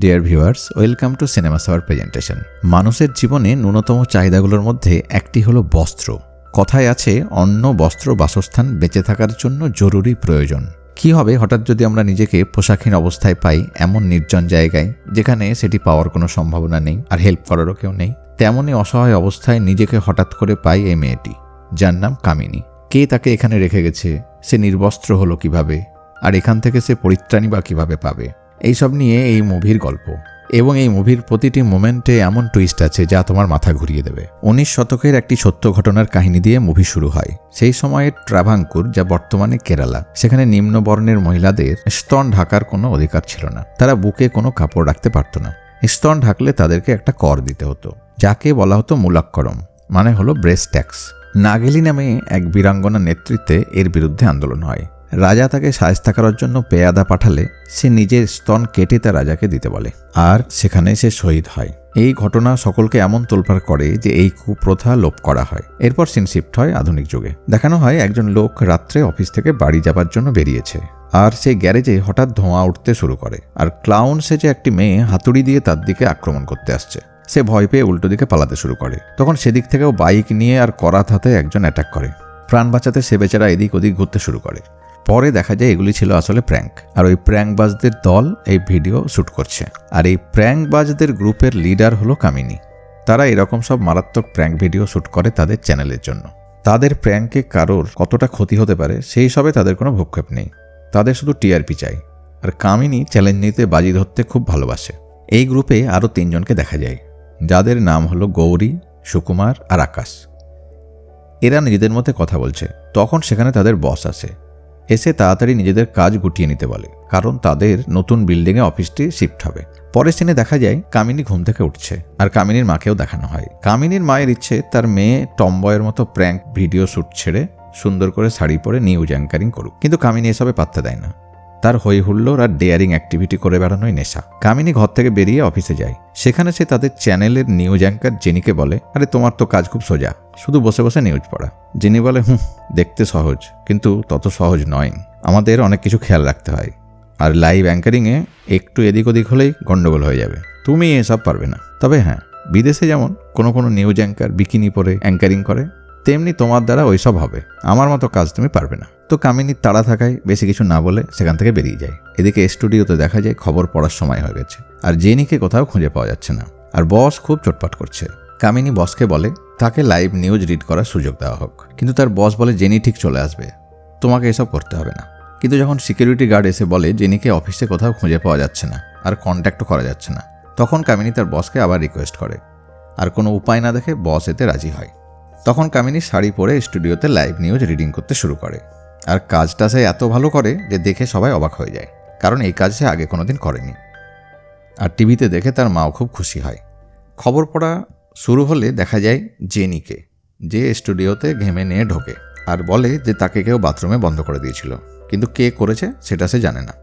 Dear viewers welcome to cinema shower presentation মানুষের জীবনে ন্যূনতম চাহিদাগুলোর মধ্যে একটি হলো বস্ত্র। কথায় আছে অন্ন বস্ত্র বাসস্থান বেঁচে থাকার জন্য জরুরি প্রয়োজন। কি হবে হঠাৎ যদি আমরা নিজেকে পোশাকহীন অবস্থায় পাই এমন নির্জন জায়গায়, যেখানে সেটি পাওয়ার কোনো সম্ভাবনা নেই আর হেল্প করারও কেউ নেই? তেমনই অসহায় অবস্থায় নিজেকে হঠাৎ করে পাই এই মেয়েটি। যার নাম কামিনী। কে তাকে এখানে রেখে গেছে? সে নির্বস্ত্র হলো কীভাবে? আর এখান থেকে সে পরিত্রাণী বা কীভাবে পাবে? এইসব নিয়ে এই মুভির গল্প। এবং এই মুভির প্রতিটি মোমেন্টে এমন টুইস্ট আছে যা তোমার মাথা ঘুরিয়ে দেবে। উনিশ শতকের একটি সত্য ঘটনার কাহিনী দিয়ে মুভি শুরু হয়। সেই সময়ের ট্রাভাঙ্কুর যা বর্তমানে কেরালা, সেখানে নিম্ন বর্ণের মহিলাদের স্তন ঢাকার কোনো অধিকার ছিল না। তারা বুকে কোনো কাপড় রাখতে পারত না। স্তন ঢাকলে তাদেরকে একটা কর দিতে হতো, যাকে বলা হতো মূলাক্করম মানে হলো ব্রেস্ট ট্যাক্স নাগেলি নামে এক বীরাঙ্গনা নেতৃত্বে এর বিরুদ্ধে আন্দোলন হয়। রাজা তাকে সায়স্তা করার জন্য পেয়াদা পাঠালে সে নিজের স্তন কেটে তা রাজাকে দিতে বলে। আর সেখানে সে শহীদ হয়। এই ঘটনা সকলকে এমন তোলপাড় করে যে এই কুপ্রথা লোপ করা হয়। এরপর সিন শিফট হয় আধুনিক যুগে। দেখানো হয় একজন লোক রাত্রে অফিস থেকে বাড়ি যাবার জন্য বেরিয়েছে। আর সেই গ্যারেজে হঠাৎ ধোঁয়া উঠতে শুরু করে। আর ক্লাউন সে যে একটি মেয়ে হাতুড়ি দিয়ে তার দিকে আক্রমণ করতে আসছে। সে ভয় পেয়ে উল্টো দিকে পালাতে শুরু করে। তখন সেদিক থেকেও বাইক নিয়ে আর করাত হাতে একজন অ্যাটাক করে। প্রাণ বাঁচাতে সে বেচারা এদিক ওদিক ঘুরতে শুরু করে। পরে দেখা যায় এগুলি ছিল আসলে প্র্যাঙ্ক। আর ওই প্র্যাঙ্কবাজদের দল এই ভিডিও শ্যুট করছে। আর এই প্র্যাঙ্কবাজদের গ্রুপের লিডার হলো কামিনী। তারা এরকম সব মারাত্মক প্র্যাঙ্ক ভিডিও শ্যুট করে তাদের চ্যানেলের জন্য। তাদের প্র্যাঙ্কে কারোর কতটা ক্ষতি হতে পারে, সেই সবে তাদের কোনো ভূক্ষেপ নেই। তাদের শুধু টিআরপি চাই। আর কামিনী চ্যালেঞ্জ নিতে বাজি ধরতে খুব ভালোবাসে। এই গ্রুপে আরও তিনজনকে দেখা যায়। যাদের নাম হলো গৌরী, সুকুমার আর আকাশ। এরা নিজেদের মধ্যে কথা বলছে। তখন সেখানে তাদের বস আসে এসে তাড়াতাড়ি নিজেদের কাজ গুটিয়ে নিতে বলে, কারণ তাদের নতুন বিল্ডিংয়ে অফিসটি শিফট হবে। পরের সিনে দেখা যায়, কামিনী ঘুম থেকে উঠছে, আর কামিনীর মাকেও দেখানো হয়। কামিনীর মায়ের ইচ্ছে, তার মেয়ে টম্বয়ের মতো প্র্যাঙ্ক ভিডিও শ্যুট ছেড়ে সুন্দর করে শাড়ি পরে নিউজ অ্যাঙ্কারিং করুক। কিন্তু কামিনী এসবে পাত্তা দেয় না। তার হই হুল্লোর আর ডেয়ারিং অ্যাক্টিভিটি করে বেড়ানোই নেশা। কামিনী ঘর থেকে বেরিয়ে অফিসে যায়। সেখানে সে তাদের চ্যানেলের নিউজ অ্যাঙ্কার জেনিকে বলে, আরে, তোমার তো কাজ খুব সোজা। শুধু বসে বসে নিউজ পড়া। জেনি বলে, হুম, দেখতে সহজ, কিন্তু তত সহজ নয়। আমাদের অনেক কিছু খেয়াল রাখতে হয়। আর লাইভ অ্যাঙ্কারিংয়ে একটু এদিক ওদিক হলেই গন্ডগোল হয়ে যাবে। তুমি এসব পারবে না। তবে হ্যাঁ বিদেশে যেমন কোনো কোনো নিউজ অ্যাঙ্কার বিকিনি পরে অ্যাঙ্কারিং করে, তেমনি তোমার দ্বারা ওইসব হবে। আমার মতো কাজ তুমি পারবে না। তো কামিনীর তাড়া থাকায় বেশি কিছু না বলে সেখান থেকে বেরিয়ে যায়। এদিকে স্টুডিওতে দেখা যায় খবর পড়ার সময় হয়ে গেছে। আর জেনিকে কোথাও খুঁজে পাওয়া যাচ্ছে না। আর বস খুব চটপাট করছে। কামিনী বসকে বলে, তাকে লাইভ নিউজ রিড করার সুযোগ দেওয়া হোক। কিন্তু তার বস বলে, জেনি ঠিক চলে আসবে। তোমাকে এসব করতে হবে না। কিন্তু যখন সিকিউরিটি গার্ড এসে বলে, জেনিকে অফিসে কোথাও খুঁজে পাওয়া যাচ্ছে না আর কন্ট্যাক্টও করা যাচ্ছে না, তখন কামিনী তার বসকে আবার রিকোয়েস্ট করে। আর কোনো উপায় না দেখে বস এতে রাজি হয়। তখন কামিনী শাড়ি পরে স্টুডিওতে লাইভ নিউজ রিডিং করতে শুরু করে। আর কাজটা সে এত ভালো করে যে দেখে সবাই অবাক হয়ে যায়, কারণ এই কাজ সে আগে কোনো দিন করেনি। আর টিভিতে দেখে তার মাও খুব খুশি হয়। খবর পড়া শুরু হলে দেখা যায় জেনিকে, যে স্টুডিওতে ঘেমে নিয়ে ঢোকে আর বলে যে তাকে কেউ বাথরুমে বন্ধ করে দিয়েছিল, কিন্তু কে করেছে সেটা সে জানে না।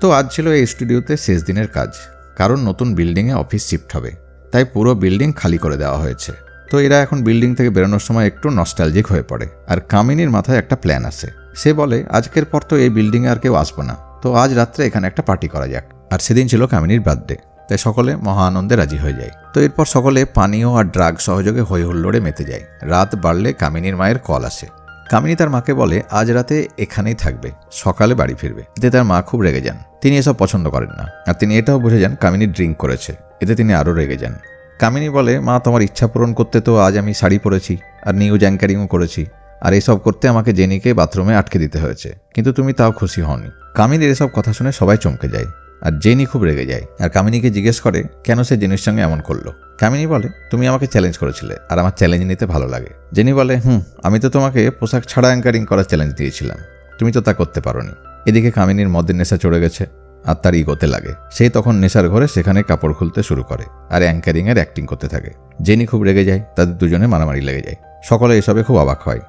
তো আজ ছিল এই স্টুডিওতে শেষ দিনের কাজ, কারণ নতুন বিল্ডিংয়ে অফিস শিফট হবে, তাই পুরো বিল্ডিং খালি করে দেওয়া হয়েছে। তো এরা এখন বিল্ডিং থেকে বেরোনোর সময় একটু নস্টালজিক হয়ে পড়ে। আর কামিনীর মাথায় একটা প্ল্যান আছে। সে বলে, আজকের পর তো এই বিল্ডিংয়ে আর কেউ আসব না। তো আজ রাত্রে এখানে একটা পার্টি করা যাক। আর সেদিন ছিল কামিনীর বার্থডে তাই সকলে মহা আনন্দে রাজি হয়ে যায়। তো এরপর সকলে পানীয় আর ড্রাগ সহযোগে হৈ হুল্লোড়ে মেতে যায়। রাত বাড়লে কামিনীর মায়ের কল আসে। কামিনী তার মাকে বলে, আজ রাতে এখানেই থাকবে। সকালে বাড়ি ফিরবে। এতে তার মা খুব রেগে যান। তিনি এসব পছন্দ করেন না। আর তিনি এটাও বুঝে যান কামিনী ড্রিঙ্ক করেছে। এতে তিনি আরও রেগে যান। কামিনী বলে, মা, তোমার ইচ্ছা পূরণ করতে তো আজ আমি শাড়ি পরেছি আর নিউজ অ্যাঙ্কারিংও করেছি, আর এসব করতে আমাকে জেনিকে বাথরুমে আটকে দিতে হয়েছে। কিন্তু তুমি তাও খুশি হওনি। কামিনীর এসব কথা শুনে সবাই চমকে যায়, আর জেনি খুব রেগে যায়, আর কামিনীকে জিজ্ঞেস করে, কেন সে জেনির সঙ্গে এমন করল? কামিনী বলে, তুমি আমাকে চ্যালেঞ্জ করেছিলে, আর আমার চ্যালেঞ্জ নিতে ভালো লাগে। জেনি বলে, হুম, আমি তো তোমাকে পোশাক ছাড়া অ্যাঙ্কারিং করার চ্যালেঞ্জ দিয়েছিলাম, তুমি তো তা করতে পারোনি। এদিকে কামিনীর মদের নেশা চড়ে গেছে আর তার ইগোতে লাগে। সে তখন নেশার ঘরে সেখানে কাপড় খুলতে শুরু করে আর অ্যাঙ্কারিংয়ের অ্যাক্টিং করতে থাকে। জেনি খুব রেগে যায়, তাদের দুজনে মারামারি লেগে যায়। সকলে এসবে খুব অবাক হয়।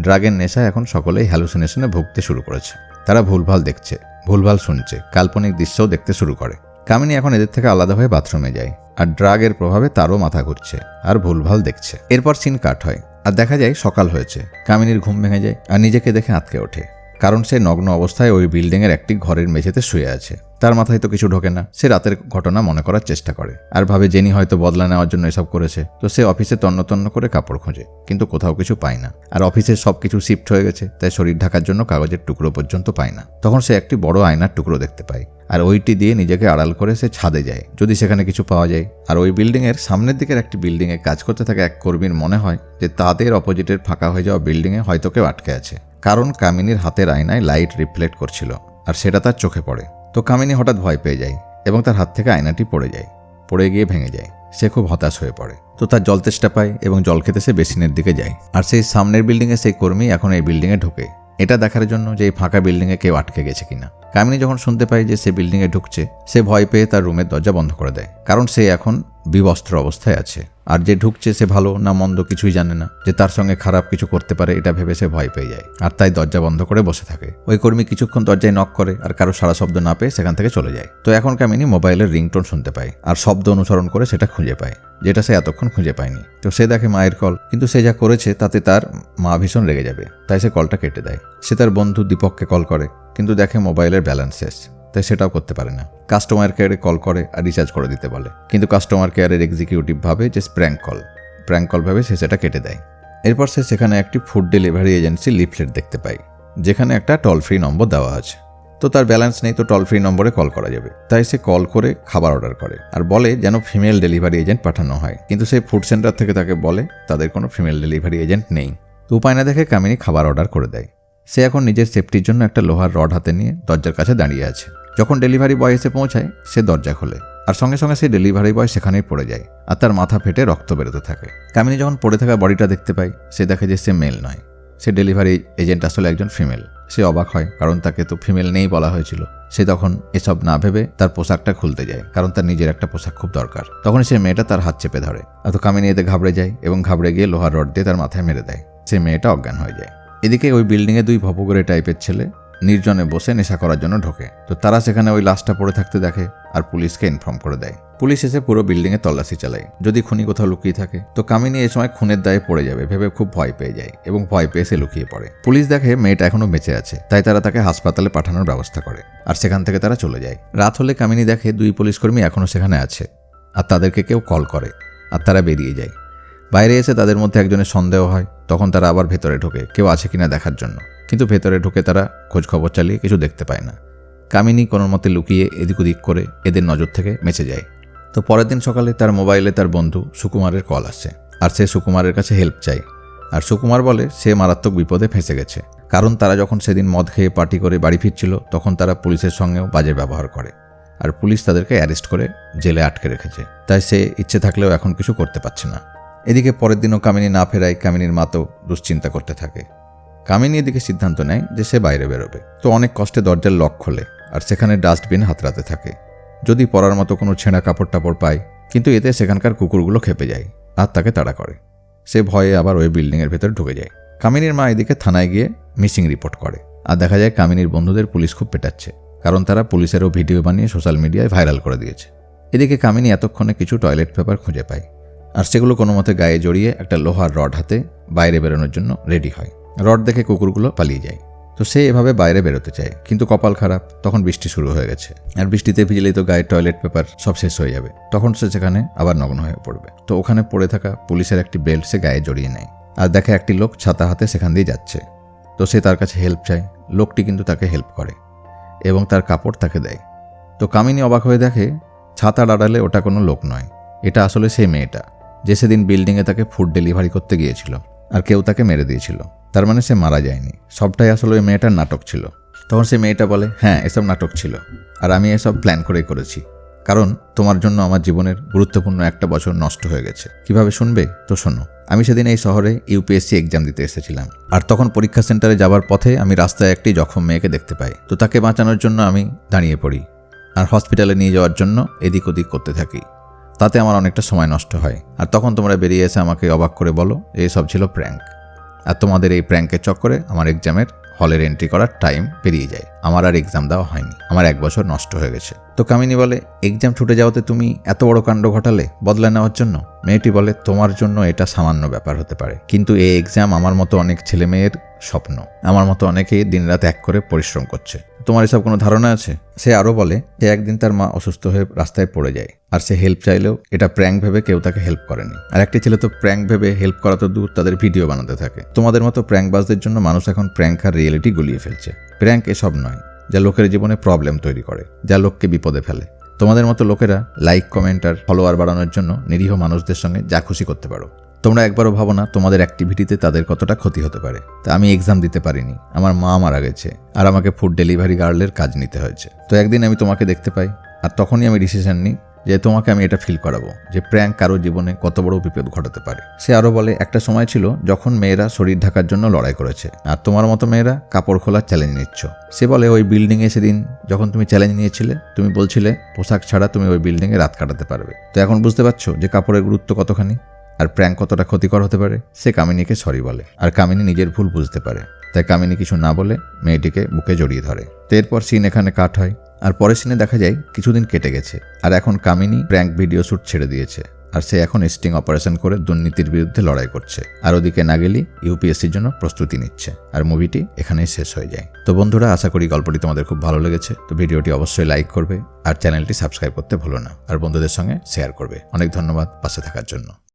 ড্রাগের নেশা এখন সকলেই হ্যালুসিনেশনে ভুগতে শুরু করেছে। তারা ভুলভাল দেখছে, ভুলভাল শুনছে, কাল্পনিক দৃশ্যও দেখতে শুরু করে। কামিনী এখন এদের থেকে আলাদা হয়ে বাথরুমে যায় আর ড্রাগের প্রভাবে তারও মাথা ঘুরছে আর ভুলভাল দেখছে। এরপর সিন কাট হয় আর দেখা যায় সকাল হয়েছে। কামিনীর ঘুম ভেঙে যায় আর নিজেকে দেখে আঁতকে ওঠে। কারণ সে নগ্ন অবস্থায় ওই বিল্ডিংয়ের একটি ঘরের মেঝেতে শুয়ে আছে। তার মাথায় তো কিছু ঢোকে না। সে রাতের ঘটনা মনে করার চেষ্টা করে। আর ভাবে জেনি হয়তো বদলা নেওয়ার জন্য এসব করেছে। তো সে অফিসে তন্ন তন্ন করে কাপড় খোঁজে, কিন্তু কোথাও কিছু পায় না। আর অফিসে সব কিছু শিফট হয়ে গেছে, তাই শরীর ঢাকার জন্য কাগজের টুকরো পর্যন্ত পায় না। তখন সে একটি বড় আয়নার টুকরো দেখতে পায়। আর ওইটি দিয়ে নিজেকে আড়াল করে সে ছাদে যায়। যদি সেখানে কিছু পাওয়া যায়। আর ওই বিল্ডিংয়ের সামনের দিকের একটি বিল্ডিংয়ে কাজ করতে থাকা এক কর্মীর মনে হয় যে তাদের অপোজিটের ফাঁকা হয়ে যাওয়া বিল্ডিংয়ে হয়তো কেউ আটকে আছে। কারণ কামিনীর হাতের আয়নায় লাইট রিফ্লেক্ট করছিল, আর সেটা তার চোখে পড়ে। তো কামিনী হঠাৎ ভয় পেয়ে যায় এবং তার হাত থেকে আয়নাটি পড়ে যায়, পড়ে গিয়ে ভেঙে যায়। সে খুব হতাশ হয়ে পড়ে। তো তার জল তেষ্টা পায় এবং জল খেতে সে বেসিনের দিকে যায়। আর সেই সামনের বিল্ডিংয়ে সেই কর্মী এখন এই বিল্ডিংয়ে ঢোকে। এটা দেখার জন্য যে এই ফাঁকা বিল্ডিংয়ে কেউ আটকে গেছে কিনা। কামিনী যখন শুনতে পায় যে সে বিল্ডিংয়ে ঢুকছে, সে ভয় পেয়ে তার রুমের দরজা বন্ধ করে দেয়। কারণ সে এখন বিবস্ত্র অবস্থায় আছে। আর যে ঢুকছে সে ভালো না মন্দ কিছুই জানে না, যে তার সঙ্গে খারাপ কিছু করতে পারে এটা ভেবে সে ভয় পেয়ে যায়। আর তাই দরজা বন্ধ করে বসে থাকে। ওই কর্মী কিছুক্ষণ দরজায় নক করে আর কারও সারা শব্দ না পেয়ে সেখান থেকে চলে যায়। তো এখন কামিনী মোবাইলের রিংটোন শুনতে পায় আর শব্দ অনুসরণ করে সেটা খুঁজে পায়, যেটা সে এতক্ষণ খুঁজে পায়নি। তো সে দেখে মায়ের কল, কিন্তু সে যা করেছে তাতে তার মা ভীষণ রেগে যাবে, তাই সে কলটা কেটে দেয়। সে তার বন্ধু দীপককে কল করে, কিন্তু দেখে মোবাইলের ব্যালেন্স শেষ। তাই সেটাও করতে পারে না। কাস্টমার কেয়ারে কল করে আর রিচার্জ করে দিতে বলে। কিন্তু কাস্টমার কেয়ারের এক্সিকিউটিভ ভাবে যে প্র্যাঙ্ক কল প্র্যাঙ্ক কল ভাবে সে সেটা কেটে দেয়। এরপর সে সেখানে একটি ফুড ডেলিভারি এজেন্সি লিফলেট দেখতে পায়, যেখানে একটা টোল ফ্রি নম্বর দেওয়া আছে। তো তার ব্যালেন্স নেই, তো টোল ফ্রি নম্বরে কল করা যাবে। তাই সে কল করে খাবার অর্ডার করে আর বলে যেন ফিমেল ডেলিভারি এজেন্ট পাঠানো হয়। কিন্তু সেই ফুড সেন্টার থেকে তাকে বলে, তাদের কোনো ফিমেল ডেলিভারি এজেন্ট নেই। তো উপায় না দেখে কামিনী খাবার অর্ডার করে দেয়। সে এখন নিজের সেফটির জন্য একটা লোহার রড হাতে নিয়ে দরজার কাছে দাঁড়িয়ে আছে। যখন ডেলিভারি বয় এসে পৌঁছায়, সে দরজা খোলে। আর সঙ্গে সঙ্গে সেই ডেলিভারি বয় সেখানেই পড়ে যায় আর তার মাথা ফেটে রক্ত বেরোতে থাকে। কামিনী যখন পড়ে থাকা বডিটা দেখতে পায়, সে দেখে যে সে মেল নয়। সে ডেলিভারি এজেন্ট আসলে একজন ফিমেল সে অবাক হয়, কারণ তাকে তো ফিমেল নেই বলা হয়েছিল। সে তখন এসব না ভেবে তার পোশাকটা খুলতে যায়, কারণ তার নিজের একটা পোশাক খুব দরকার। তখন সে মেয়েটা তার হাত চেপে ধরে। এত কামিনী এতে ঘাবড়ে যায় এবং ঘাবড়ে গিয়ে লোহার রড দিয়ে তার মাথায় মেরে দেয়। সে মেয়েটা অজ্ঞান হয়ে যায়। এদিকে ওই বিল্ডিংয়ে দুই ভপগরে টাইপের ছেলে নির্জনে বসে নেশা করার জন্য ঢোকে। তো তারা সেখানে ওই লাশটা পড়ে থাকতে দেখে আর পুলিশকে ইনফর্ম করে দেয়। পুলিশ এসে পুরো বিল্ডিংয়ে তল্লাশি চালায়। যদি খুনি কোথাও লুকিয়ে থাকে, তো কামিনী এই সময় খুনের দায়ে পড়ে যাবে, ভেবে খুব ভয় পেয়ে যায় এবং ভয় পেয়ে সে লুকিয়ে পড়ে। পুলিশ দেখে মেয়েটা এখনও বেঁচে আছে, তাই তারা তাকে হাসপাতালে পাঠানোর ব্যবস্থা করে আর সেখান থেকে তারা চলে যায়। রাত হলে কামিনী দেখে দুই পুলিশকর্মী এখনও সেখানে আছে আর তাদেরকে কেউ কল করে আর তারা বেরিয়ে যায়। বাইরে এসে তাদের মধ্যে একজনের সন্দেহ হয়, তখন তারা আবার ভেতরে ঢোকে, কেউ আছে কিনা দেখার জন্য। কিন্তু ভেতরে ঢুকে তারা খোঁজখবর চালিয়ে কিছু দেখতে পায় না। কামিনী কোনো মতে লুকিয়ে এদিক ওদিক করে এদের নজর থেকে মেচে যায়। তো পরের দিন সকালে তার মোবাইলে তার বন্ধু সুকুমারের কল আসছে, আর সে সুকুমারের কাছে হেল্প চায়। আর সুকুমার বলে, সে মারাত্মক বিপদে ফেঁসে গেছে। কারণ তারা যখন সেদিন মদ খেয়ে পার্টি করে বাড়ি ফিরছিল, তখন তারা পুলিশের সঙ্গেও বাজে ব্যবহার করে। আর পুলিশ তাদেরকে অ্যারেস্ট করে জেলে আটকে রেখেছে। তাই সে ইচ্ছে থাকলেও এখন কিছু করতে পারছে না। এদিকে পরের দিনও কামিনী না ফেরায় কামিনীর মাতো দুশ্চিন্তা করতে থাকে। কামিনী এদিকে সিদ্ধান্ত নেয় যে সে বাইরে বেরোবে। তো অনেক কষ্টে দরজার লক খোলে আর সেখানে ডাস্টবিন হাতড়াতে থাকে। যদি পরার মতো কোনো ছেঁড়া কাপড় টাপড় পায়, কিন্তু এতে সেখানকার কুকুরগুলো খেপে যায় আর তাকে তাড়া করে। সে ভয়ে আবার ওই বিল্ডিংয়ের ভেতর ঢুকে যায়। কামিনীর মা এদিকে থানায় গিয়ে মিসিং রিপোর্ট করে। আর দেখা যায় কামিনীর বন্ধুদের পুলিশ খুব পেটাচ্ছে, কারণ তারা পুলিশেরও ভিডিও বানিয়ে সোশ্যাল মিডিয়ায় ভাইরাল করে দিয়েছে। এদিকে কামিনী এতক্ষণে কিছু টয়লেট পেপার খুঁজে পায়। আর সেগুলো কোনো মতে গায়ে জড়িয়ে একটা লোহার রড হাতে বাইরে বেরোনোর জন্য রেডি হয়। রড দেখে কুকুরগুলো পালিয়ে যায়। তো সে এভাবে বাইরে বেরোতে চায়, কিন্তু কপাল খারাপ, তখন বৃষ্টি শুরু হয়ে গেছে। আর বৃষ্টিতে ভিজলেই তো গায়ে টয়লেট পেপার সব শেষ হয়ে যাবে। তখন সে সেখানে আবার নগ্ন হয়ে পড়বে। তো ওখানে পড়ে থাকা পুলিশের একটি বেল্ট সে গায়ে জড়িয়ে নেয়। আর দেখে একটি লোক ছাতা হাতে সেখান দিয়ে যাচ্ছে। তো সে তার কাছে হেল্প চায়। লোকটি কিন্তু তাকে হেল্প করে এবং তার কাপড় তাকে দেয়। তো কামিনী অবাক হয়ে দেখে ছাতা আড়ালে ওটা কোনো লোক নয়। এটা আসলে সেই মেয়েটা। যে সেদিন বিল্ডিংয়ে তাকে ফুড ডেলিভারি করতে গিয়েছিল আর কেউ তাকে মেরে দিয়েছিল। তার মানে সে মারা যায়নি। সবটাই আসলে ওই মেয়েটার নাটক ছিল। তখন সে মেয়েটা বলে হ্যাঁ এসব নাটক ছিল আর আমি এসব প্ল্যান করেই করেছি। কারণ তোমার জন্য আমার জীবনের গুরুত্বপূর্ণ একটা বছর নষ্ট হয়ে গেছে। কীভাবে শুনবে? তো শোনো, আমি সেদিন এই শহরে ইউপিএসসি এক্সাম দিতে এসেছিলাম। আর তখন পরীক্ষা সেন্টারে যাবার পথে আমি রাস্তায় একটি জখম মেয়েকে দেখতে পাই। তো তাকে বাঁচানোর জন্য আমি দাঁড়িয়ে পড়ি আর হসপিটালে নিয়ে যাওয়ার জন্য এদিক ওদিক করতে থাকি। তাতে আমার অনেকটা সময় নষ্ট হয়। আর তখন তোমরা বেরিয়ে এসে আমাকে অবাক করে বলো যে সব ছিল প্র্যাঙ্ক। আর তোমাদের এই প্র্যাঙ্কের চক্করে আমার এক্সামের হলের এন্ট্রি করার টাইম পেরিয়ে যায়। আমার আর এক্সাম দেওয়া হয়নি। আমার এক বছর নষ্ট হয়ে গেছে। তো কামিনী বলে, এক্সাম ছুটে যাওয়াতে তুমি এত বড় কাণ্ড ঘটালে বদলা নেওয়ার জন্য? মেয়েটি বলে, তোমার জন্য এটা সামান্য ব্যাপার হতে পারে। কিন্তু এই এক্সাম আমার মতো অনেক ছেলে মেয়ের স্বপ্ন। আমার মতো অনেকেই দিনরাত এক করে পরিশ্রম করছে। তোমার এসব কোনো ধারণা আছে? সে আরও বলে যে একদিন তার মা অসুস্থ হয়ে রাস্তায় পড়ে যায়, আর সে হেল্প চাইলেও এটা প্র্যাঙ্ক ভেবে কেউ তাকে হেল্প করেনি। আর একটি ছেলে তো প্র্যাঙ্ক ভেবে হেল্প করা তো দূর, তাদের ভিডিও বানাতে থাকে। তোমাদের মতো প্র্যাঙ্কবাজদের জন্য মানুষ এখন প্র্যাঙ্ক আর রিয়েলিটি গুলিয়ে ফেলছে। প্র্যাঙ্ক এসব নয়, যা লোকের জীবনে প্রবলেম তৈরি করে, যা লোককে বিপদে ফেলে। তোমাদের মতো লোকেরা লাইক, কমেন্ট আর ফলোয়ার বাড়ানোর জন্য নিরীহ মানুষদের সঙ্গে যা খুশি করতে পারো। তোমরা একবারও ভাবো না তোমাদের অ্যাক্টিভিটিতে তাদের কতটা ক্ষতি হতে পারে। তা আমি এক্সাম দিতে পারিনি, আমার মা মারা গেছে, আর আমাকে ফুড ডেলিভারি গার্লের কাজ নিতে হয়েছে। তো একদিন আমি তোমাকে দেখতে পাই, আর তখনই আমি ডিসিশন নিই যে তোমাকে আমি এটা ফিল করাবো, যে প্র্যাঙ্ক কারও জীবনে কত বড় বিপদ ঘটাতে পারে। সে আরও বলে, একটা সময় ছিল যখন মেয়েরা শরীর ঢাকার জন্য লড়াই করেছে, আর তোমার মতো মেয়েরা কাপড় খোলার চ্যালেঞ্জ নিচ্ছ। সে বলে, ওই বিল্ডিংয়ে সেদিন যখন তুমি চ্যালেঞ্জ নিয়েছিলে, তুমি বলছিলে, পোশাক ছাড়া তুমি ওই বিল্ডিংয়ে রাত কাটাতে পারবে। তো এখন বুঝতে পারছ যে কাপড়ের গুরুত্ব কতখানি? আর প্র্যাঙ্ক কতটা ক্ষতিকর হতে পারে, সে কামিনীকে সরি বলে। আর কামিনী নিজের ভুল বুঝতে পারে। তাই কামিনী কিছু না বলে মেয়েটিকে বুকে জড়িয়ে ধরে। তো এরপর সিন এখানে কাট হয়। আর পরের সিনে দেখা যায় কিছুদিন কেটে গেছে। আর এখন কামিনী প্র্যাঙ্ক ভিডিও শ্যুট ছেড়ে দিয়েছে। আর সে এখন স্টিং অপারেশন করে দুর্নীতির বিরুদ্ধে লড়াই করছে। আর ওদিকে নাগেলি ইউপিএসসির জন্য প্রস্তুতি নিচ্ছে। আর মুভিটি এখানেই শেষ হয়ে যায়। তো বন্ধুরা, আশা করি গল্পটি তোমাদের খুব ভালো লেগেছে। তো ভিডিওটি অবশ্যই লাইক করবে। আর চ্যানেলটি সাবস্ক্রাইব করতে ভুলো না। আর বন্ধুদের সঙ্গে শেয়ার করবে। অনেক ধন্যবাদ পাশে থাকার জন্য।